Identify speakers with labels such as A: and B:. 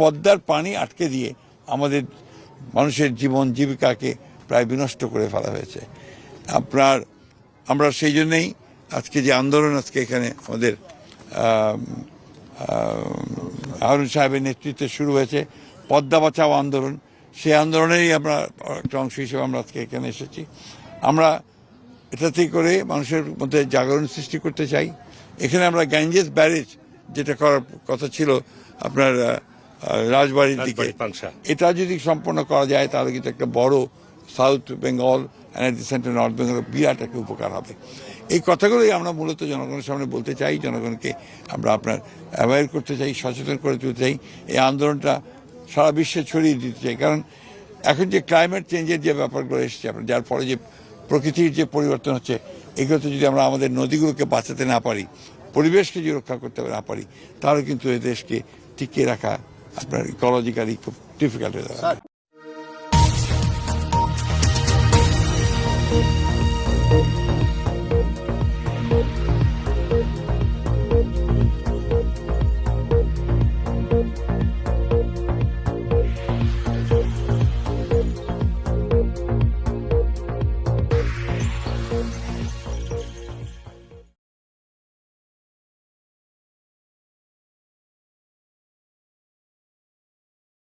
A: পদ্মার পানি আটকে দিয়ে আমাদের মানুষের জীবন জীবিকাকে প্রায় বিনষ্ট করে ফেলা হয়েছে। আপনার আমরা সেই জন্যেই আজকে যে আন্দোলন আজকে এখানে আমাদের আম, হারুন সাহেবের নেতৃত্বে শুরু হয়েছে পদ্মা বাঁচাও আন্দোলন। সেই আন্দোলনেরই আমরা একটা অংশ হিসেবে আমরা আজকে এখানে এসেছি। আমরা এটাতে করে মানুষের মধ্যে জাগরণ সৃষ্টি করতে চাই। এখানে আমরা গ্যাঞ্জেস ব্যারেজ যেটা করার কথা ছিল আপনার রাজবাড়ির দিকে। এটা যদি সম্পন্ন করা যায় তাহলে কিন্তু একটা বড় south Bengal and the centre north Bengal বিরাট একটা উপকার হবে। এই কথাগুলোই আমরা মূলত জনগণের সামনে বলতে চাই জনগণকে আমরা আপনার অ্যাওয়ার করতে চাই সচেতন করে তুলতে চাই এই আন্দোলনটা সারা বিশ্বে ছড়িয়ে দিতে চাই। কারণ এখন যে ক্লাইমেট চেঞ্জের যে ব্যাপারগুলো এসেছে আপনার যার ফলে যে প্রকৃতির যে পরিবর্তন হচ্ছে এগুলোতে যদি আমরা আমাদের নদীগুলোকে বাঁচাতে না পারি পরিবেশকে যদি রক্ষা করতে না পারি তাহলে কিন্তু এই দেশকে টিকিয়ে রাখা আপনার ইকোলজিক্যালি খুব ডিফিকাল্ট হয়ে যাবে